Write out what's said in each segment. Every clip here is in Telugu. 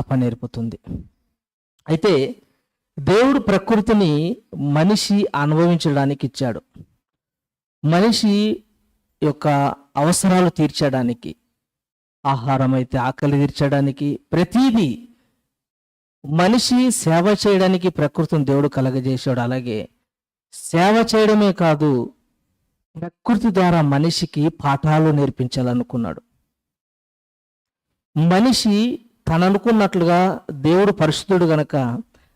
చేప అయితే దేవుడు ప్రకృతిని మనిషి అనుభవించడానికి ఇచ్చాడు. మనిషి యొక్క అవసరాలు తీర్చడానికి ఆహారం అయితే ఆకలి తీర్చడానికి ప్రతిదీ మనిషి సేవ చేయడానికి ప్రకృతిని దేవుడు కలగజేశాడు. అలాగే సేవ చేయడమే కాదు ప్రకృతి ద్వారా మనిషికి పాఠాలు నేర్పించాలనుకున్నాడు. మనిషి తను అనుకున్నట్లుగా దేవుడు పరిశుద్ధుడు గనక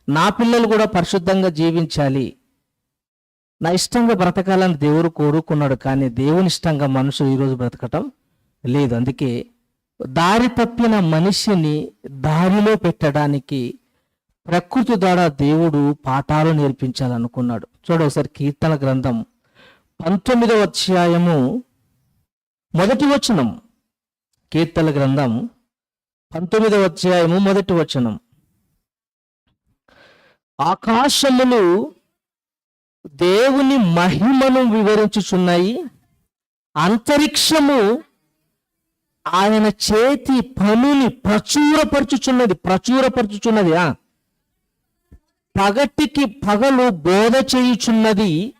నా పిల్లలు కూడా పరిశుద్ధంగా జీవించాలి. నా ఇష్టంగా బ్రతకాలని దేవుడు కోరుకున్నాడు కానీ దేవుని ఇష్టంగా మనుషులు ఈరోజు బ్రతకటం లేదు. అందుకే దారి తప్పిన మనిషిని దారిలో పెట్టడానికి ప్రకృతి ద్వారా దేవుడు పాఠాలు నేర్పించాలనుకున్నాడు. చూడ ఒకసారి కీర్తన గ్రంథం పంతొమ్మిదవ అధ్యాయము మొదటి వచనం. కీర్తన గ్రంథం పంతొమ్మిదవ అధ్యాయము మొదటి వచనం. ఆకాశములు దేవుని మహిమను వివరించుచున్నాయి అంతరిక్షము ఆయన చేతి పనుని ప్రచురపరచుచున్నది ప్రచురపరచుచున్నది ఆ. పగటికి పగలు బోధ చేయుచున్నది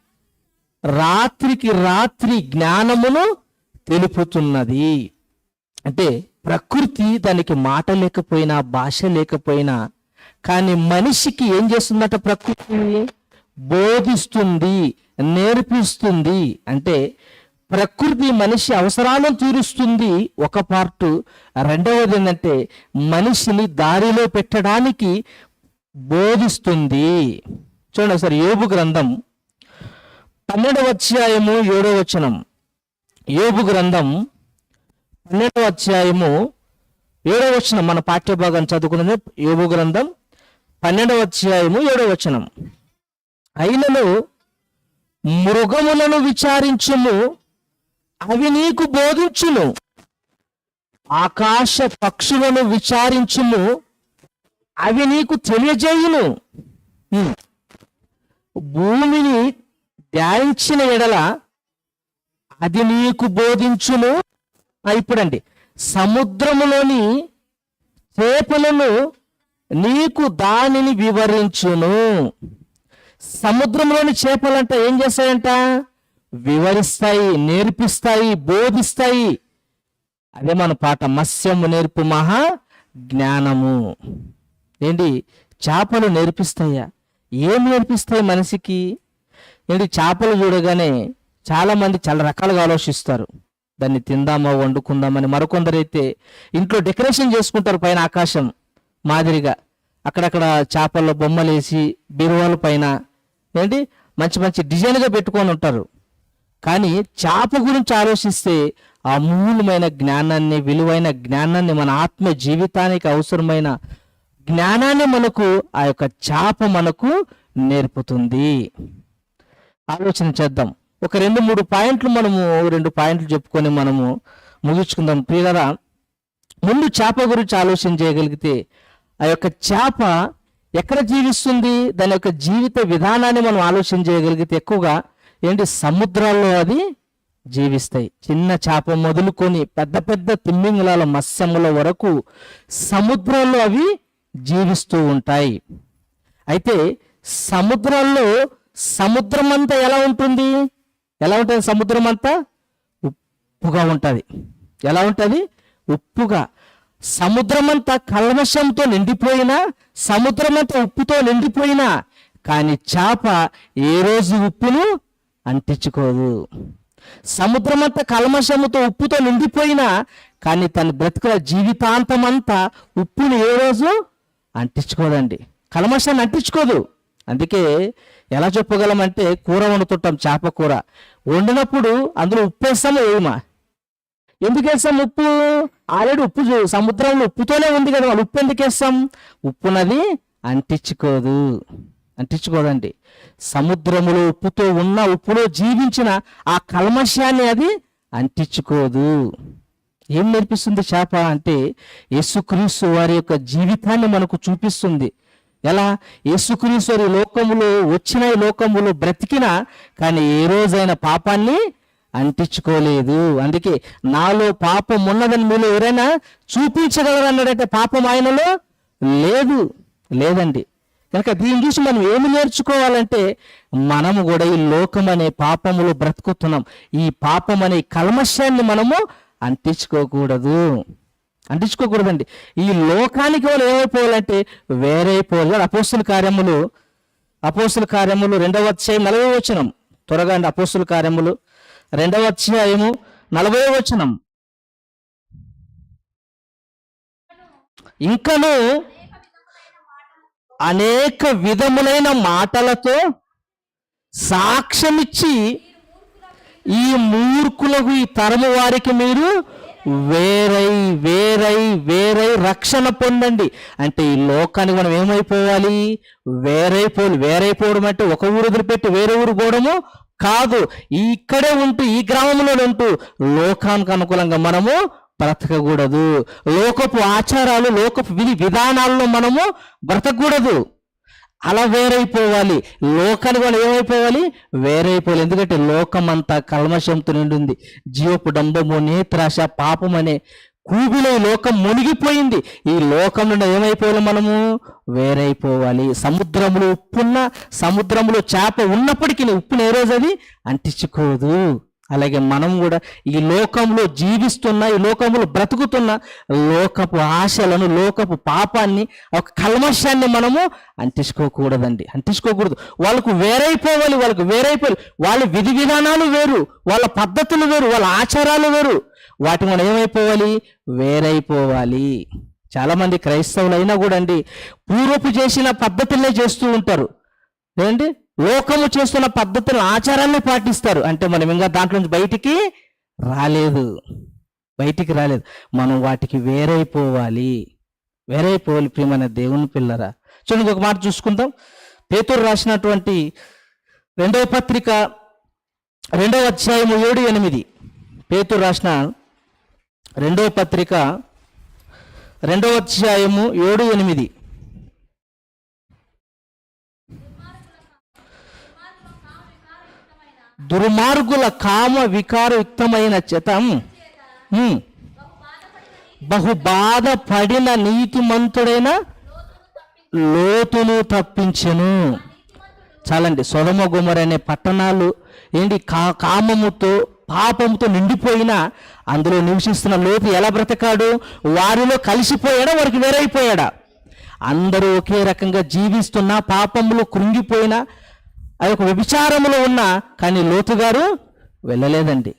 రాత్రికి రాత్రి జ్ఞానమును తెలుపుతున్నది. అంటే ప్రకృతి దానికి మాట లేకపోయినా భాష లేకపోయినా కానీ మనిషికి ఏం చేస్తుందట ప్రకృతి? బోధిస్తుంది నేర్పిస్తుంది. అంటే ప్రకృతి మనిషి అవసరాలను తీరుస్తుంది. ఒక పార్టు. రెండవది ఏంటంటే మనిషిని దారిలో పెట్టడానికి బోధిస్తుంది. చూడండి ఒకసారి యోబు గ్రంథం. పన్నెండవ అధ్యాయము ఏడవ వచనం. యోబు గ్రంథం పన్నెండవ అధ్యాయము ఏడవ వచనం మన పాఠ్యభాగం చదువుకున్నది ఏవో గ్రంథం పన్నెండవ అధ్యాయము ఏడవ వచనం. అయినను మృగములను విచారించుము అవి నీకు బోధించును. ఆకాశ పక్షులను విచారించుము అవి నీకు తెలియజేయును. భూమిని ధ్యానించిన ఎడల అది నీకు బోధించును. ఇప్పుడండి. సముద్రములోని చేపలను నీకు దానిని వివరించును. సముద్రంలోని చేపలంట ఏం చేస్తాయంట? వివరిస్తాయి నేర్పిస్తాయి బోధిస్తాయి. అదే మన పాట మత్స్యము నేర్పు మహా జ్ఞానము. ఏంటి? చేపలు నేర్పిస్తాయా? ఏం నేర్పిస్తాయి మనిషికి? ఏంటి? చేపలు చూడగానే చాలామంది చాలా రకాలుగా ఆలోచిస్తారు. దాన్ని తిందామా వండుకుందామని మరికొందరైతే ఇంట్లో డెకరేషన్ చేసుకుంటారు పైన ఆకాశం మాదిరిగా. అక్కడక్కడ చేపల్లో బొమ్మలు వేసి బీరువాల పైన ఏంటి? మంచి మంచి డిజైన్గా పెట్టుకొని ఉంటారు. కానీ చేప గురించి ఆలోచిస్తే ఆ అమూల్యమైన జ్ఞానాన్ని విలువైన జ్ఞానాన్ని మన ఆత్మ జీవితానికి అవసరమైన జ్ఞానాన్ని మనకు ఆ యొక్క చేప మనకు నేర్పుతుంది. ఆలోచన చేద్దాం. ఒక రెండు మూడు పాయింట్లు మనము రెండు పాయింట్లు చెప్పుకొని మనము ముగించుకుందాం. ప్రియరా ముందు చేప గురించి ఆలోచన చేయగలిగితే ఆ యొక్క చేప ఎక్కడ జీవిస్తుంది దాని యొక్క జీవిత విధానాన్ని మనం ఆలోచన చేయగలిగితే ఎక్కువగా ఏంటి సముద్రాల్లో అది జీవిస్తాయి. చిన్న చేప మొదలుకొని పెద్ద పెద్ద తిమ్మింగులాల మత్స్యముల వరకు సముద్రాల్లో అవి జీవిస్తూ ఉంటాయి. అయితే సముద్రాల్లో సముద్రం అంతా ఎలా ఉంటుంది? ఎలా ఉంటుంది సముద్రం అంతా? ఉప్పుగా ఉంటుంది. ఎలా ఉంటుంది? ఉప్పుగా. సముద్రం అంతా కల్మషంతో నిండిపోయినా సముద్రం అంతా ఉప్పుతో నిండిపోయినా కానీ చేప ఏ రోజు ఉప్పును అంటించుకోదు. సముద్రం అంతా కల్మషముతో ఉప్పుతో నిండిపోయినా కానీ తన బ్రతుకుల జీవితాంతం అంతా ఉప్పుని ఏ రోజు అంటించుకోదండి. కల్మషాన్ని అంటించుకోదు. అందుకే ఎలా చెప్పగలమంటే కూర వండుతుంటాం చేప కూర. వండినప్పుడు అందులో ఉప్పు వేస్తాము ఏమా? ఎందుకు వేస్తాం ఉప్పు? ఆల్రెడీ ఉప్పు సముద్రంలో ఉప్పుతోనే ఉంది కదా వాళ్ళు ఉప్పు ఎందుకు వేస్తాం? ఉప్పునది అంటించుకోదు. అంటించుకోదండి. సముద్రములో ఉప్పుతో ఉన్న ఉప్పులో జీవించిన ఆ కల్మశాన్ని అది అంటించుకోదు. ఏం నేర్పిస్తుంది చేప అంటే యేసుక్రీస్తు వారి యొక్క జీవితాన్ని మనకు చూపిస్తుంది. ఎలా? యేసుక్రీశ్వరి వారి లోకములో వచ్చిన ఈ లోకములో బ్రతికిన కానీ ఏ రోజైనా పాపాన్ని అంటించుకోలేదు. అందుకే నాలో పాపం ఉన్నదని మీరు ఎవరైనా చూపించగలరు అన్నాడంటే పాపం ఆయనలో లేదు. లేదండి. కనుక దీన్ని చూసి మనం ఏమి నేర్చుకోవాలంటే మనము కూడా ఈ లోకం అనే పాపములు బ్రతుకుతున్నాం. ఈ పాపం అనే కల్మశాన్ని మనము అంటించుకోకూడదు. అంటించుకోకూడదండి. ఈ లోకానికి వాళ్ళు ఏమైపోవాలంటే వేరైపోవాలి అపోస్తుల కార్యములు అపోస్తుల కార్యములు రెండవ అధ్యాయం నలభై వచనం. త్వరగా అండి అపోస్తుల కార్యములు రెండవ అధ్యాయము నలభై వచనం. ఇంకను అనేక విధములైన మాటలతో సాక్ష్యమిచ్చి ఈ మూర్ఖులకు ఈ తరము వారికి మీరు వేరై వేరై వేరై రక్షణ పొందండి. అంటే ఈ లోకానికి మనం ఏమైపోవాలి? వేరైపోవాలి. వేరైపోవడం అంటే ఒక ఊరు వదిలిపెట్టి వేరే ఊరు పోవడము కాదు. ఇక్కడే ఉంటూ ఈ గ్రామంలో ఉంటూ లోకానికి అనుకూలంగా మనము బ్రతకకూడదు. లోకపు ఆచారాలు లోకపు విధి విధానాల్లో మనము బ్రతకూడదు అలా వేరైపోవాలి లోకాలు కూడా ఏమైపోవాలి? వేరైపోవాలి. ఎందుకంటే లోకం అంతా కల్మషంతో నిండింది జీవపు డంబము నేత్రాశ పాపం అనే కూబిలో లోకం మునిగిపోయింది. ఈ లోకం నుండి ఏమైపోవాలి మనము? వేరైపోవాలి. సముద్రంలో ఉప్పున్న సముద్రంలో చేప ఉన్నప్పటికీ ఉప్పుని ఏ రోజు అది? అంటించుకోదు. అలాగే మనం కూడా ఈ లోకంలో జీవిస్తున్న ఈ లోకంలో బ్రతుకుతున్న లోకపు ఆశలను లోకపు పాపాన్ని ఒక కల్మషాన్ని మనము అంటించుకోకూడదండి. అంటించుకోకూడదు. వాళ్ళకు వేరైపోవాలి వాళ్ళకు వేరైపోవాలి. వాళ్ళ విధి విధానాలు వేరు వాళ్ళ పద్ధతులు వేరు వాళ్ళ ఆచారాలు వేరు. వాటి మనం ఏమైపోవాలి? వేరైపోవాలి. చాలామంది క్రైస్తవులైనా క్రైస్తవులు అయినా కూడా అండి పూర్వపు చేసిన పద్ధతులనే చేస్తూ ఉంటారు. ఏంటి? లోకము చేస్తున్న పద్ధతులు ఆచారాన్ని పాటిస్తారు. అంటే మనం ఇంకా దాంట్లో నుంచి బయటికి రాలేదు. బయటికి రాలేదు. మనం వాటికి వేరైపోవాలి. వేరైపోవాలి ప్రియమైన దేవుని పిల్లరా. చూడండి ఒక మాట చూసుకుందాం. పేతురు రాసినటువంటి రెండవ పత్రిక రెండవ అధ్యాయము ఏడు ఎనిమిది. పేతురు రాసిన రెండవ పత్రిక రెండవ అధ్యాయము ఏడు ఎనిమిది. దుర్మార్గుల కామ వికారయుక్తమైన చతం. బహు బాధపడిన నీతిమంతుడైన లోతును తప్పించెను. చాలండి సొదమ గుమర అనే పట్టణాలు ఏంటి? కా కామముతో పాపముతో నిండిపోయిన అందులో నివసిస్తున్న లోతు ఎలా బ్రతకాడు? వారిలో కలిసిపోయాడా? వారికి వేరైపోయాడా? అందరూ ఒకే రకంగా జీవిస్తున్నా పాపములు కృంగిపోయినా అది ఒక వ్యభిచారములో ఉన్నా కానీ లోతు గారు వెళ్ళలేదండి.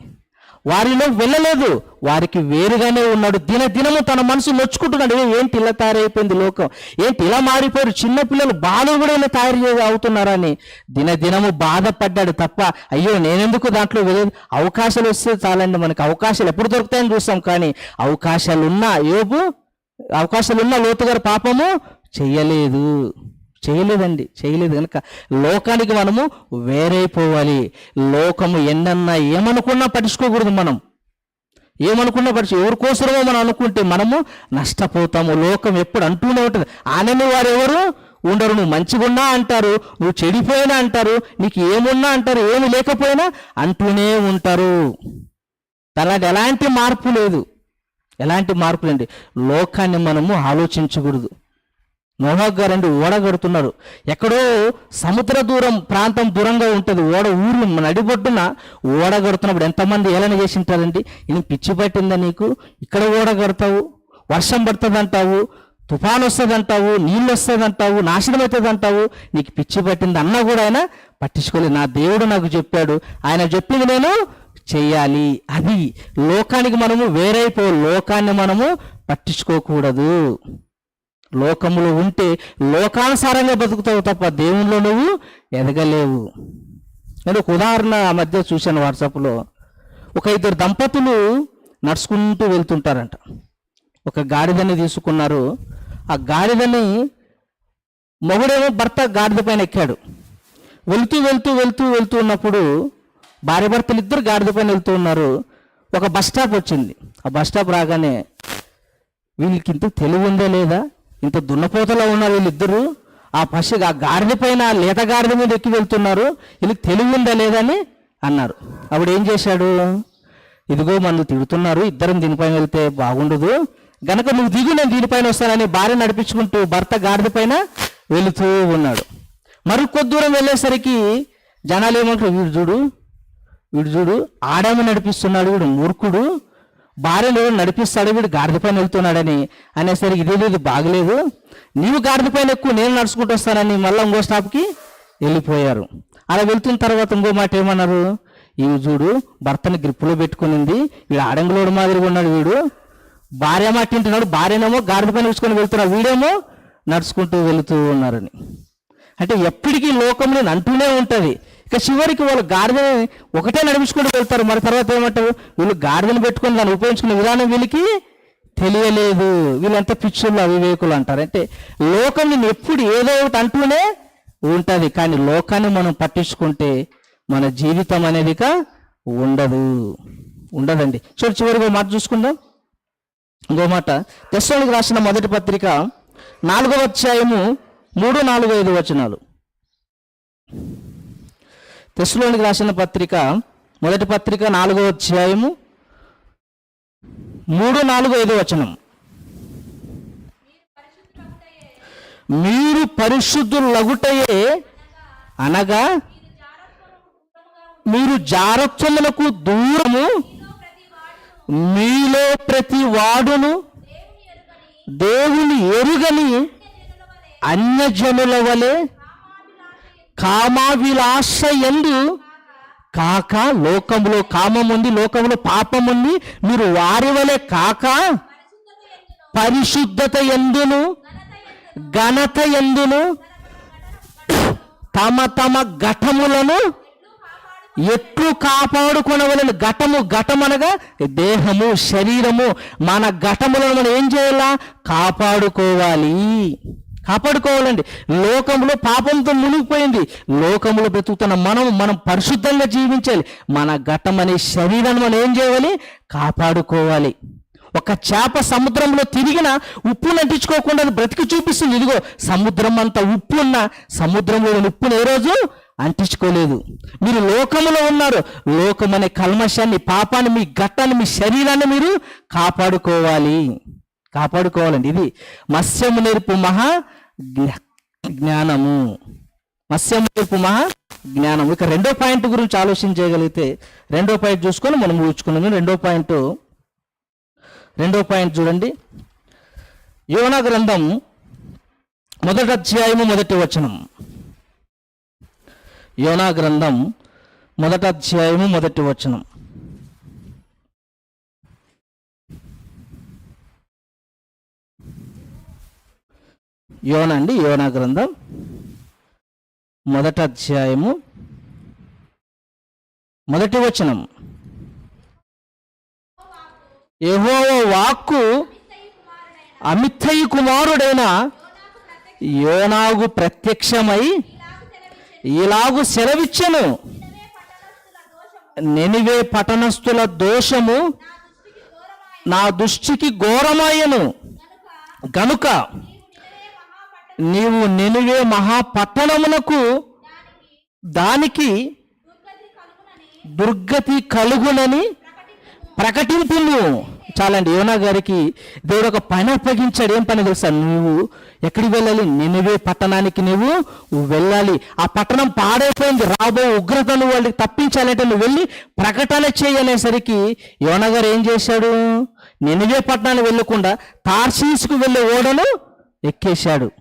వారిలో వెళ్ళలేదు. వారికి వేరుగానే ఉన్నాడు. దిన దినము తన మనసు నొచ్చుకుంటున్నాడు. ఏంటి ఇలా తయారైపోయింది లోకం? ఏంటి ఇలా మారిపోయారు? చిన్నపిల్లలు బాలు కూడా ఇలా తయారు చే- అవుతున్నారని. దిన దినము బాధపడ్డాడు తప్ప అయ్యో నేనెందుకు దాంట్లో వెళ్ళేది అవకాశాలు వస్తే చాలండి. మనకి అవకాశాలు ఎప్పుడు దొరుకుతాయని చూస్తాం కానీ అవకాశాలు ఉన్నా యోబు అవకాశాలు ఉన్న లోతుగారు పాపము చెయ్యలేదు చేయలేదండి చేయలేదు కనుక లోకానికి మనము వేరైపోవాలి. లోకము ఎన్నన్నా ఏమనుకున్నా పట్టించుకోకూడదు మనం. ఏమనుకున్నా పట్టించు ఎవరి కోసమో మనం అనుకుంటే మనము నష్టపోతాము. లోకం ఎప్పుడు అంటూనే ఉంటుంది. ఆనని వారు ఎవరు? ఉండరు. నువ్వు మంచిగున్నా అంటారు నువ్వు చెడిపోయినా అంటారు నీకు ఏమున్నా అంటారు ఏమి లేకపోయినా అంటూనే ఉంటారు. తనది ఎలాంటి మార్పు లేదు. ఎలాంటి మార్పు లేండి లోకాన్ని మనము ఆలోచించకూడదు. నోవాక్ గారండి ఓడగడుతున్నారు ఓడ కడుతున్నారు. ఎక్కడో సముద్ర దూరం ప్రాంతం దూరంగా ఉంటుంది. ఓడ ఊరు నడిబొడ్డున ఓడ కడుతున్నప్పుడు ఎంతమంది ఏలన చేసి ఉంటారండి ఇది పిచ్చి పట్టిందా నీకు? ఇక్కడ ఓడ కడతావు వర్షం పడుతుంది అంటావు తుఫాన్ వస్తుంది అంటావు నీళ్ళు వస్తుంది అంటావు నాశనం అవుతుంది అంటావు నీకు పిచ్చి పట్టింది? అన్నా కూడా ఆయన పట్టించుకోలేదు. నా దేవుడు నాకు చెప్పాడు. ఆయన చెప్పింది నేను చెయ్యాలి. అది లోకానికి మనము వేరైపో లోకాన్ని మనము పట్టించుకోకూడదు. లోకములో ఉంటే లోకానుసారంగా బతుకుతావు తప్ప దేవునిలో నువ్వు ఎదగలేవు. నేను ఒక ఉదాహరణ ఆ మధ్య చూశాను వాట్సాప్లో. ఒక ఇద్దరు దంపతులు నడుచుకుంటూ వెళ్తుంటారంట. ఒక గాడిదని తీసుకున్నారు. ఆ గాడిదని మొగుడేమో భర్త గాడిద పైన ఎక్కాడు. వెళ్తూ వెళ్తూ వెళ్తూ వెళ్తూ ఉన్నప్పుడు భార్య భర్తలు ఇద్దరు గాడిద పైన వెళ్తూ ఉన్నారు. ఒక బస్ స్టాప్ వచ్చింది. ఆ బస్ స్టాప్ రాగానే వీళ్ళకి ఇంత తెలివి ఉందా లేదా? ఇంత దున్నపోతలో ఉన్నారు వీళ్ళిద్దరు. ఆ పసి ఆ గాడిద పైన లేత గాడిద మీద ఎక్కి వెళ్తున్నారు. వీళ్ళకి తెలివి ఉందా లేదా అని అన్నారు. అప్పుడు ఏం చేశాడు? ఇదిగో మనల్ని తిడుతున్నారు ఇద్దరం దీనిపైన వెళ్తే బాగుండదు. గనక నువ్వు దిగు నేను దీనిపైన వస్తానని భార్య నడిపించుకుంటూ భర్త గాడిద పైన వెళుతూ ఉన్నాడు. మరి కొద్ది దూరం వెళ్ళేసరికి జనాలు ఏమంటారు? వీడు చూడు వీడు చూడు ఆడామ నడిపిస్తున్నాడు వీడు మూర్ఖుడు. భార్యలు నడిపిస్తాడు వీడు గాడిద పైన వెళ్తున్నాడని అనేసరికి ఇదే లేదు బాగలేదు. నీవు గాడిద పైన ఎక్కువ నేను నడుచుకుంటూ వస్తానని మళ్ళీ ఇంకో స్టాప్కి వెళ్ళిపోయారు. అలా వెళ్తున్న తర్వాత ఇంకో మాట ఏమన్నారు? ఈ చూడు భర్తని గ్రిప్పులో పెట్టుకునింది. వీడు ఆడంగులోడు మాదిరిగా ఉన్నాడు వీడు. భార్య మాట వింటున్నాడు. భార్యనేమో గాడిద పైన వేసుకొని వెళ్తున్నాడు. వీడేమో నడుచుకుంటూ వెళుతూ ఉన్నారని. అంటే ఎప్పటికీ లోకం అంటూనే ఉంటుంది. ఇక చివరికి వాళ్ళు గాడిదని ఒకటే నడిపించుకుంటూ వెళ్తారు. మరి తర్వాత ఏమంటారు వీళ్ళు గాడిదను పెట్టుకొని దాన్ని ఉపయోగించుకునే విధానం వీళ్ళకి తెలియలేదు. వీళ్ళంతా పిచ్చుళ్ళు అవివేకులు అంటారు. అంటే లోకం నేను ఎప్పుడు ఏదో ఒకటి అంటూనే ఉంటుంది. కానీ లోకాన్ని మనం పట్టించుకుంటే మన జీవితం అనేది ఇక ఉండదు. ఉండదండి. చూడు చివరిగా మాట చూసుకుందాం. ఇంకో మాట. తెస్సోనికి రాసిన మొదటి పత్రిక నాలుగవ అధ్యాయము మూడు నాలుగు ఐదు వచనాలు. తెస్సులోనికి రాసిన పత్రిక మొదటి పత్రిక నాలుగో అధ్యాయము మూడు నాలుగు ఐదు వచనం. మీరు పరిశుద్ధులు లగుటయే అనగా మీరు జారత్వములకు దూరము మీలో ప్రతి వాడును దేవుని ఎరుగని అన్యజనుల వలె కామావిలాస ఎందు కాక లోకములో కామం ఉంది లోకములో పాపం ఉంది మీరు వారి వలె కాక పరిశుద్ధత ఎందును ఘనత ఎందును తమ తమ ఘటములను ఎట్లు కాపాడుకునవలను? ఘటము ఘటం అనగా దేహము శరీరము మన ఘటములను మనం ఏం చేయాలా? కాపాడుకోవాలి. కాపాడుకోవాలండి. లోకంలో పాపంతో మునిగిపోయింది. లోకంలో బ్రతుకుతున్న మనం మనం పరిశుద్ధంగా జీవించాలి. మన ఘటం అనే శరీరాన్ని మనం ఏం చేయాలి? కాపాడుకోవాలి. ఒక చేప సముద్రంలో తిరిగిన ఉప్పు అంటించుకోకుండా బ్రతికి చూపిస్తుంది. ఇదిగో సముద్రం అంత ఉప్పు ఉన్న సముద్రంలో ఉప్పును ఏ రోజు అంటించుకోలేదు. మీరు లోకములో ఉన్నారు. లోకం అనే కల్మషాన్ని పాపాన్ని మీ ఘట్టాన్ని మీ శరీరాన్ని మీరు కాపాడుకోవాలి. కాపాడుకోవాలండి. ఇది మత్స్యము నేర్పు మహా జ్ఞానము. మత్స్యము నేర్పు మహా జ్ఞానం ఇక రెండో పాయింట్ గురించి ఆలోచన చేయగలిగితే రెండో పాయింట్ చూసుకొని మనం ఊచుకున్నాము రెండో పాయింట్ రెండో పాయింట్ చూడండి. యోనా గ్రంథం మొదట అధ్యాయము మొదటి వచనం. యోనా గ్రంథం మొదట అధ్యాయము మొదటి వచనం. యోన అండి గ్రంథం మొదట అధ్యాయము. మొదటి వచనం. ఏహో వాక్కు అమిత్తయి కుమారుడైన యోనాగు ప్రత్యక్షమై ఇలాగు సెలవిచ్చను. నెనివే పట్టణస్థుల దోషము నా దృష్టికి ఘోరమాయను. గనుక నీవు నెనివే మహాపట్టణమునకు దానికి దుర్గతి కలుగునని ప్రకటింపును చాలండి యోనా గారికి దేవుడు ఒక పని అప్పగించాడు. ఏం పని తెలుసా? నువ్వు ఎక్కడికి వెళ్ళాలి? నినివే పట్టణానికి నువ్వు వెళ్ళాలి. ఆ పట్టణం పాడైపోయింది. రాబో ఉగ్రతను వాళ్ళకి తప్పించాలంటే నువ్వు వెళ్ళి ప్రకటన చేయనేసరికి యోనా గారు ఏం చేశాడు? నినివే పట్టణానికి వెళ్ళకుండా తార్సీస్కు వెళ్ళే ఓడను ఎక్కేశాడు.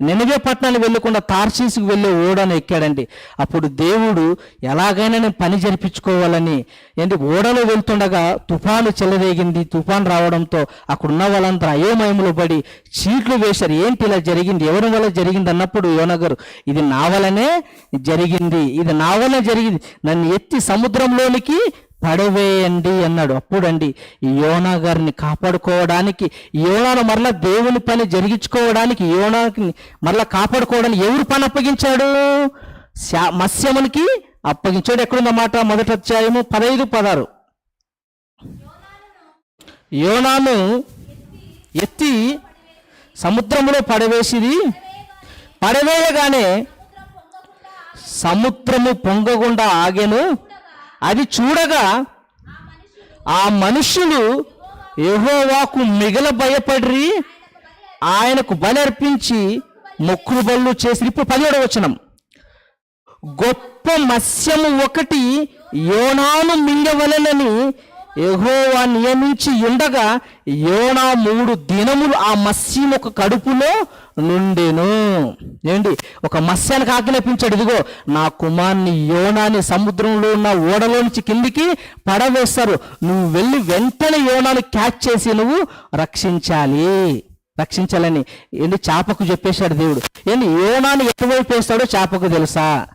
నినవే పట్టణాలు వెళ్ళకుండా తార్సీసుకు వెళ్ళే ఓడను ఎక్కాడండి. అప్పుడు దేవుడు ఎలాగైనా నేను పని జరిపించుకోవాలని ఏంటి ఓడలో వెళ్తుండగా తుఫాను చెలరేగింది తుఫాను రావడంతో అక్కడున్న వాళ్ళంతా అయోమయంలో పడి చీట్లు వేశారు. ఏంటి ఇలా జరిగింది? ఎవరి వల్ల జరిగింది? అన్నప్పుడు యోనగరు ఇది నా వలనే జరిగింది ఇది నా వల్ల జరిగింది. నన్ను ఎత్తి సముద్రంలోనికి పడవేయండి అన్నాడు. అప్పుడండి యోనా గారిని కాపాడుకోవడానికి యోనాను మరలా దేవుని పని జరిగించుకోవడానికి యోనాకి మరలా కాపాడుకోవడానికి ఎవరు పని అప్పగించాడు? మత్స్యమునికి అప్పగించాడు. ఎక్కడుందన్నమాట మొదటి అధ్యాయము పదహైదు పదారు యోనాను ఎత్తి సముద్రంలో పడవేసిది పడవేయగానే సముద్రము పొంగకుండా ఆగెను. అది చూడగా ఆ మనుషులు యహోవాకు మిగల భయపడి ఆయనకు బలి అర్పించి మొక్కులు బళ్ళు చేసి ఇప్పుడు పదిహేడు వచనం. గొప్ప మత్స్యము ఒకటి యోనాను మింగవలెనని ఎహోవా నియమించి ఉండగా యోనా మూడు దినములు ఆ మత్స్యం ఒక కడుపులో నుండెను. ఏంటి? ఒక మత్స్యానికి ఆజ్ఞాపించాడు. ఇదిగో నా కుమార్ని యోనాని సముద్రంలో ఉన్న ఓడలో నుంచి కిందికి పడవేస్తారు. నువ్వు వెళ్ళి వెంటనే యోనాను క్యాచ్ చేసి నువ్వు రక్షించాలి. రక్షించాలని ఏంటి? చేపకు చెప్పేశాడు దేవుడు. ఏంటి? యోనాని ఎటువైపు వేస్తాడో చేపకు తెలుసా?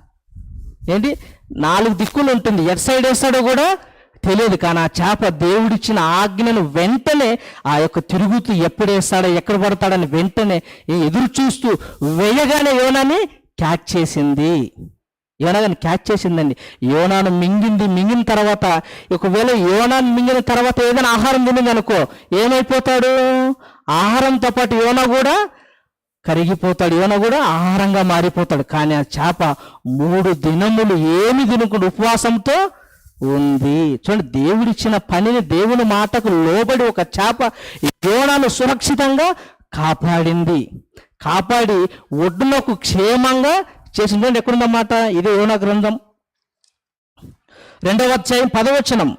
ఏంటి? నాలుగు దిక్కులు ఉంటుంది. ఎట్ సైడ్ వేస్తాడో కూడా తెలియదు కానీ ఆ చేప దేవుడిచ్చిన ఆజ్ఞను వెంటనే ఆ యొక్క తిరుగుతూ ఎప్పుడేస్తాడో ఎక్కడ పడతాడని వెంటనే ఎదురు చూస్తూ వేయగానే యోనాని క్యాచ్ చేసింది. యోనాని క్యాచ్ చేసిందండి. యోనాను మింగింది మింగిన తర్వాత ఒకవేళ యోనాను మింగిన తర్వాత ఏదైనా ఆహారం తినింది అనుకో ఏమైపోతాడు? ఆహారంతో పాటు యోనా కూడా కరిగిపోతాడు యోన కూడా ఆహారంగా మారిపోతాడు. కానీ ఆ చేప మూడు దినములు ఏమి తినకుండా ఉపవాసంతో ఉంది. చూడండి దేవుడిచ్చిన పనిని దేవుని మాటకు లోబడి ఒక చేప యోనాను సురక్షితంగా కాపాడింది. కాపాడి ఒడ్డునకు క్షేమంగా చేసింది. చూడండి ఎక్కడుందన్నమాట? ఇది యోనా గ్రంథం. రెండవ అధ్యాయం పదవచనం.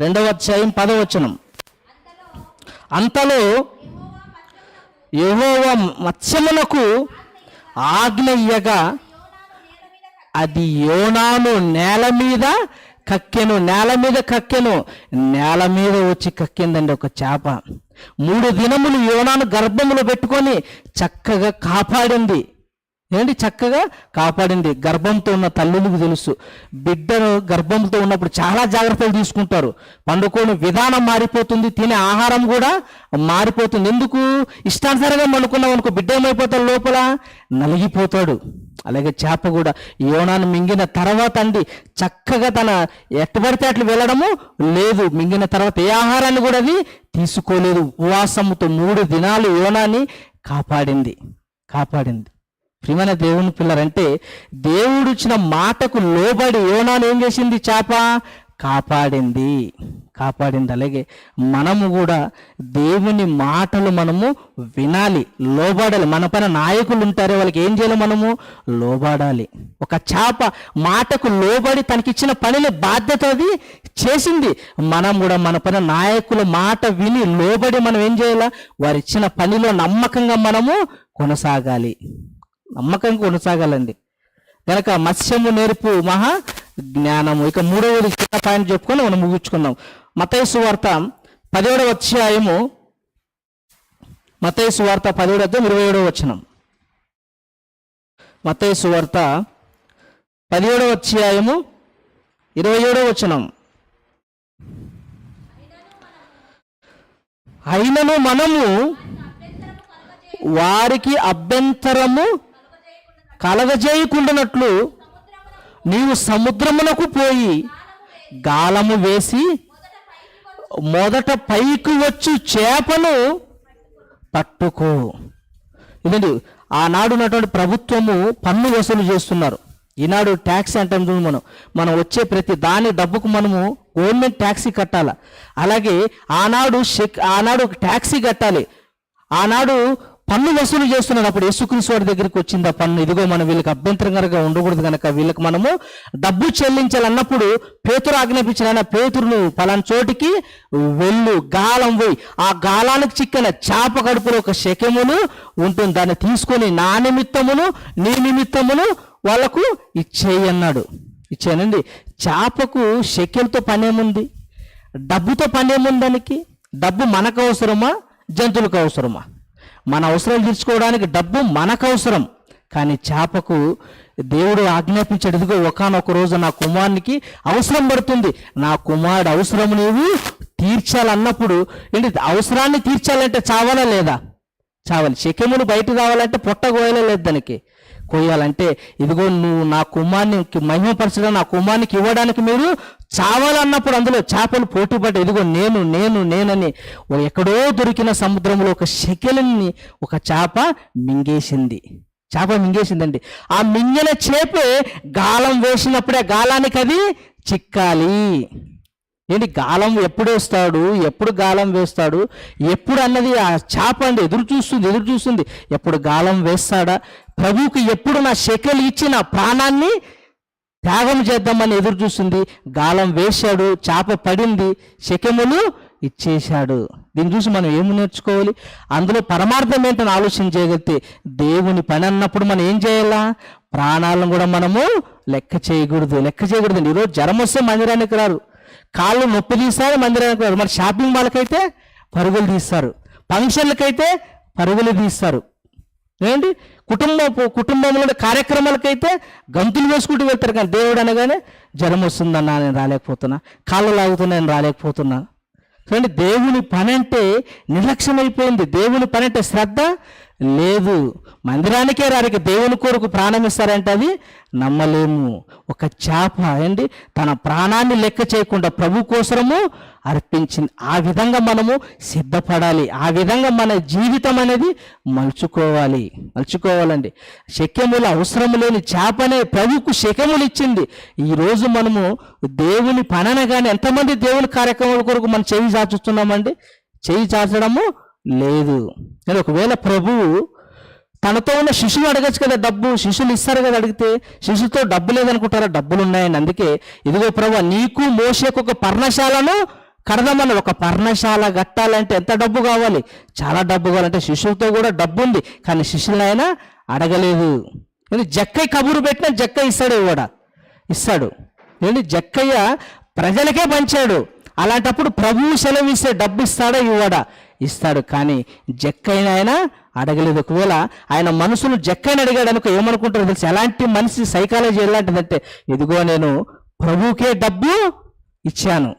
రెండవ అధ్యాయం పదవచనం. అంతలో యహోవ మత్స్యమునకు ఆజ్ఞ ఇయ్యగా అది యోనాను నేల మీద కక్కెను నేల మీద కక్కెను. నేల మీద వచ్చి కక్కిందండి ఒక చేప. మూడు దినములు యోనాను గర్భములో పెట్టుకొని చక్కగా కాపాడింది. ఏంటి చక్కగా? కాపాడింది. గర్భంతో ఉన్న తల్లులకు తెలుసు. బిడ్డను గర్భంతో ఉన్నప్పుడు చాలా జాగ్రత్తలు తీసుకుంటారు. పండుకోని విధానం మారిపోతుంది తినే ఆహారం కూడా మారిపోతుంది. ఎందుకు? ఇష్టానుసారంగా పండుకున్నాం అనుకో బిడ్డ ఏమైపోతాడు లోపల? నలిగిపోతాడు. అలాగే చేప కూడా. యోనాను మింగిన తర్వాత అండి చక్కగా తన ఎట్టబడితే అట్లు వెళ్ళడము లేదు. మింగిన తర్వాత ఏ ఆహారాన్ని కూడా అది తీసుకోలేదు. ఉపవాసముతో మూడు దినాలు యోనాని కాపాడింది. కాపాడింది. ప్రియమైన దేవుని పిల్లరంటే దేవుడు ఇచ్చిన మాటకు లోబడి యోనాను ఏం చేసింది? చేప కాపాడింది. కాపాడింది అలాగే మనము కూడా దేవుని మాటలు మనము వినాలి లోబడాలి. మన పైన నాయకులు ఉంటారే వాళ్ళకి ఏం చేయాలి మనము? లోబడాలి. ఒక చేప మాటకు లోబడి తనకిచ్చిన పనిని బాధ్యత అది చేసింది. మనం కూడా మన పైన నాయకుల మాట విని లోబడి మనం ఏం చేయాలి? వారు ఇచ్చిన పనిలో నమ్మకంగా మనము కొనసాగాలి. నమ్మకంగా కొనసాగాలండి. కనుక మత్స్యము నేర్పు మహా జ్ఞానము. ఇక మూడవది చిన్న పాయింట్ చెప్పుకొని మనం ముగించుకుందాం. మతేసు వార్త పదిహేడవ అధ్యాయము. మతేసు వార్త పదిహేడు అధ్యాయం ఇరవై ఏడవ వచనం. మతేసు వార్త పదిహేడవ అధ్యాయము ఇరవై ఏడవ వచనం. అయినను మనము వారికి అభ్యంతరము కలగజేయకుండానట్లు నీవు సముద్రమునకు పోయి గాలము వేసి మొదట పైకి వచ్చు చేపను పట్టుకో. ఇదండి ఆనాడు ఉన్నటువంటి ప్రభుత్వము పన్ను వసూలు చేస్తున్నారు. ఈనాడు ట్యాక్స్ అంటాం చూడు మనం. మనం వచ్చే ప్రతి దాని డబ్బుకు మనము గవర్నమెంట్ ట్యాక్సీ కట్టాలి? అలాగే ఆనాడు శక్ ఆనాడు ఒక ట్యాక్సీ కట్టాలి. ఆనాడు పన్ను వసూలు చేస్తున్నాడు అప్పుడు యేసుక్రీస్తు వారి దగ్గరికి వచ్చింది ఆ పన్ను. ఇదిగో మనం వీళ్ళకి అభ్యంతరంగా ఉండకూడదు కనుక వీళ్ళకి మనము డబ్బు చెల్లించాలన్నప్పుడు పేతురు ఆజ్ఞాపించిన ఆయన పేతురును పలానా చోటికి వెళ్ళు గాలం పోయి ఆ గాలానికి చిక్కిన చేప కడుపులో ఒక శకమును ఉంటుంది. దాన్ని తీసుకొని నా నిమిత్తమును నీ నిమిత్తమును వాళ్ళకు ఇచ్చేయన్నాడు. ఇచ్చేయనండి. ఇచ్చానండి చేపకు శక్యంతో పనేముంది? డబ్బుతో పనేముంది దానికి? డబ్బు మనకు అవసరమా? జంతువులకు అవసరమా? మన అవసరాలు తీర్చుకోవడానికి డబ్బు మనకు అవసరం కానీ చేపకు దేవుడు ఆజ్ఞాపించాడు ఒకనొక రోజు నా కుమారునికి అవసరం పడుతుంది. నా కుమారుడు అవసరం నీవు తీర్చాలన్నప్పుడు ఏంటి అవసరాన్ని తీర్చాలంటే చావాలా లేదా? చావాలి. శక్యములు బయట రావాలంటే పొట్ట గోయలే లేదు దానికి. కోయాలంటే ఇదిగో నువ్వు నా కుమార్నికి మహిమపరచడం నా కుమార్నికి ఇవ్వడానికి మీరు చావాలన్నప్పుడు అందులో చేపలు పోటీపడ్డ ఇదిగో నేను నేను నేనని ఎక్కడో దొరికిన సముద్రంలో ఒక శకెలని ఒక చేప మింగేసింది. చేప మింగేసిందండి. ఆ మింగిన చేపే గాలం వేసినప్పుడే గాలానికి అది చిక్కాలి. ఏంటి? గాలం ఎప్పుడు వేస్తాడు? ఎప్పుడు గాలం వేస్తాడు? ఎప్పుడు అన్నది ఆ చేప అండి ఎదురు చూస్తుంది ఎదురు చూస్తుంది. ఎప్పుడు గాలం వేస్తాడా? ప్రభువుకి ఎప్పుడు నా శకలు ఇచ్చి నా ప్రాణాన్ని త్యాగం చేద్దామని ఎదురు చూస్తుంది గాలం వేశాడు చేప పడింది శకెములు ఇచ్చేశాడు. దీన్ని చూసి మనం ఏమి నేర్చుకోవాలి? అందులో పరమార్థం ఏంటని ఆలోచన చేయగలిగితే దేవుని పని అన్నప్పుడు మనం ఏం చేయాలా? ప్రాణాలను కూడా మనము లెక్క చేయకూడదు లెక్క చేయకూడదు. ఈరోజు జ్వరం వస్తే మందిరానికి రారు. కాళ్ళు నొప్పి తీస్తారు మందిరానికి రారు. మరి షాపింగ్ మాల్కైతే పరుగులు తీస్తారు. ఫంక్షన్లకైతే పరుగులు తీస్తారు. ఏంటి? కుటుంబం కుటుంబంలో కార్యక్రమాలకైతే గంతులు వేసుకుంటూ వెళ్తారు కానీ దేవుడు అనగానే జ్వరం వస్తుందన్నా నేను రాలేకపోతున్నా కాళ్ళు లాగుతున్నా నేను రాలేకపోతున్నా. చూడండి దేవుని పని అంటే నిర్లక్ష్యమైపోయింది. దేవుని పని అంటే శ్రద్ధ లేదు మందిరానికే రారికి దేవుని కొరకు ప్రాణం ఇస్తారంటే అది నమ్మలేము. ఒక చేప అండి తన ప్రాణాన్ని లెక్క చేయకుండా ప్రభు కోసము అర్పించింది ఆ విధంగా మనము సిద్ధపడాలి. ఆ విధంగా మన జీవితం అనేది మలుచుకోవాలి. మలుచుకోవాలండి. శక్యములు అవసరం లేని చేపనే ప్రభుకు శక్యములు ఇచ్చింది. ఈరోజు మనము దేవుని పననగానే ఎంతమంది దేవుని కార్యక్రమాల కొరకు మనం చేయి చాచుతున్నామండి? చేయి చాచడము లేదు. కానీ ఒకవేళ ప్రభువు తనతో ఉన్న శిష్యులు అడగచ్చు కదా డబ్బు శిష్యులు ఇస్తారు కదా అడిగితే శిష్యులతో డబ్బు లేదనుకుంటారా? డబ్బులు ఉన్నాయని అందుకే ఇదిగో ప్రభు నీకు మోసేకు ఒక పర్ణశాలను కడదామని ఒక పర్ణశాల కట్టాలంటే ఎంత డబ్బు కావాలి? చాలా డబ్బు కావాలంటే శిష్యులతో కూడా డబ్బు ఉంది కానీ శిష్యులైనా అడగలేదు. కానీ జక్కయ్య కబురు పెట్టిన జక్కయ్య ఇస్తాడు కూడా. ఇస్తాడు. ఏంటి? జక్కయ్య ప్రజలకే పంచాడు. అలాంటప్పుడు ప్రభువు సెలవిస్తే డబ్బు ఇస్తాడా ఇవ్వడా? ఇస్తాడు. కానీ జక్కైన ఆయన అడగలేదు. ఒకవేళ ఆయన మనసును జక్కైన అడిగాడు అనుకో ఏమనుకుంటారు తెలుసు? ఎలాంటి మనిషి సైకాలజీ ఎలాంటిదంటే ఇదిగో నేను ప్రభువుకే డబ్బు ఇచ్చాను.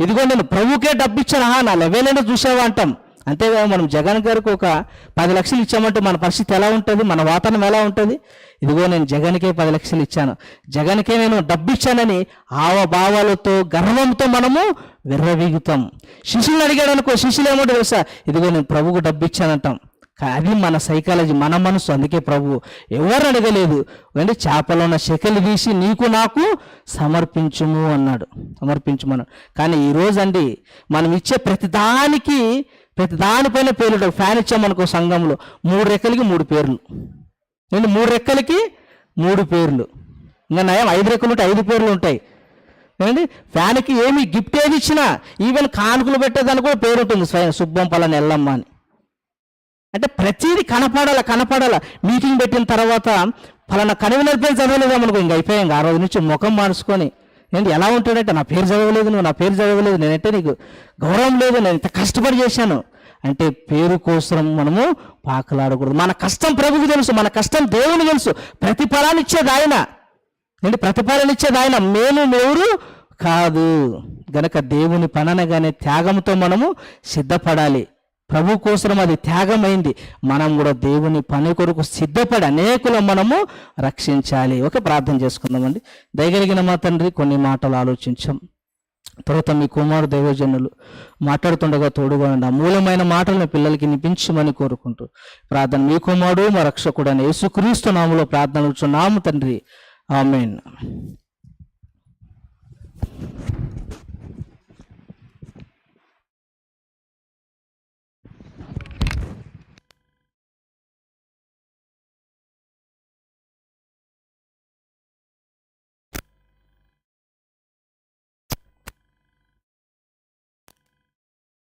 ఇదిగో నేను ప్రభుకే డబ్బు ఇచ్చాను. ఆహా నా లెవెలైనా చూసావా అంటాం. అంతేగా మనం జగన్ గారికి ఒక పది లక్షలు ఇచ్చామంటే మన పరిస్థితి ఎలా ఉంటుంది? మన వాతావరణం ఎలా ఉంటుంది? ఇదిగో నేను జగన్కే పది లక్షలు ఇచ్చాను. జగన్కే నేను డబ్బు ఇచ్చానని ఆవభావాలతో గర్వంతో మనము విర్రవీగుతాం. శిష్యులు అడిగాడు అనుకో శిష్యులు ఏమంటే తెలుసా? ఇదిగో నేను ప్రభుకు డబ్బు ఇచ్చానంటాం అది మన సైకాలజీ మన మనసు అందుకే ప్రభు. ఎవరు అడగలేదు? అంటే చేపలో ఉన్న శకలు తీసి నీకు నాకు సమర్పించుము అన్నాడు. సమర్పించుమన్నాడు. కానీ ఈ రోజు అండి మనం ఇచ్చే ప్రతి దానికి ప్రతి దానిపైన పేర్లు ఫ్యాన్ ఇచ్చామనుకో సంఘంలో మూడు రెక్కలకి మూడు పేర్లు. ఏంటి మూడు రెక్కలకి మూడు పేర్లు. ఇంకా నయం ఐదు రెక్కలు ఉంటే ఐదు పేర్లు ఉంటాయి. ఏంటి ఫ్యాన్కి ఏమి గిఫ్ట్ ఏది ఇచ్చినా ఈవెన్ కానుకలు పెట్టేదానికి కూడా పేరు ఉంటుంది. స్వయం సుబ్బం పలాని ఎల్లమ్మ అని. అంటే ప్రతిదీ కనపడాల కనపడాల? మీటింగ్ పెట్టిన తర్వాత ఫలానా కన్వీనర్ పేరు చదవలేదామనుకో ఇంక అయిపోయాం. ఇంకా ఆ రోజు నుంచి ముఖం మార్చుకొని ఏంటి ఎలా ఉంటాడంటే నా పేరు చదవలేదు నువ్వు నా పేరు చదవలేదు నేనంటే నీకు గౌరవం లేదు నేను ఇంత కష్టపడి చేశాను. అంటే పేరు కోసం మనము పాకలాడకూడదు. మన కష్టం ప్రభుకి తెలుసు మన కష్టం దేవుని తెలుసు. ప్రతిఫలాన్ని ఇచ్చేది ఆయన. ఏంటి? ప్రతిఫలన ఇచ్చేది ఆయన. మేము ఎవరు కాదు. గనక దేవుని పననగానే త్యాగంతో మనము సిద్ధపడాలి. ప్రభు కోసం అది త్యాగమైంది. మనం కూడా దేవుని పని కొరకు సిద్ధపడి అనేకులు మనము రక్షించాలి. ఓకే ప్రార్థన చేసుకుందామండి. దయగలిగిన మా తండ్రి కొన్ని మాటలు ఆలోచించాం. తర్వాత మీ కుమారు దైవజనులు మాట్లాడుతుండగా తోడుగా ఉండి అమూలమైన మాటలను పిల్లలకి వినిపించమని కోరుకుంటూ ప్రార్థన మీ కుమారుడు మా రక్షకుడు అని యేసుక్రీస్తు నామలో ప్రార్థనలు నాము తండ్రి. ఆమెన్.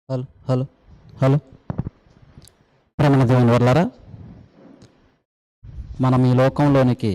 Hello hello hello. ప్రేమల దేవుని వర్లారా మనం ఈ లోకంలోనికి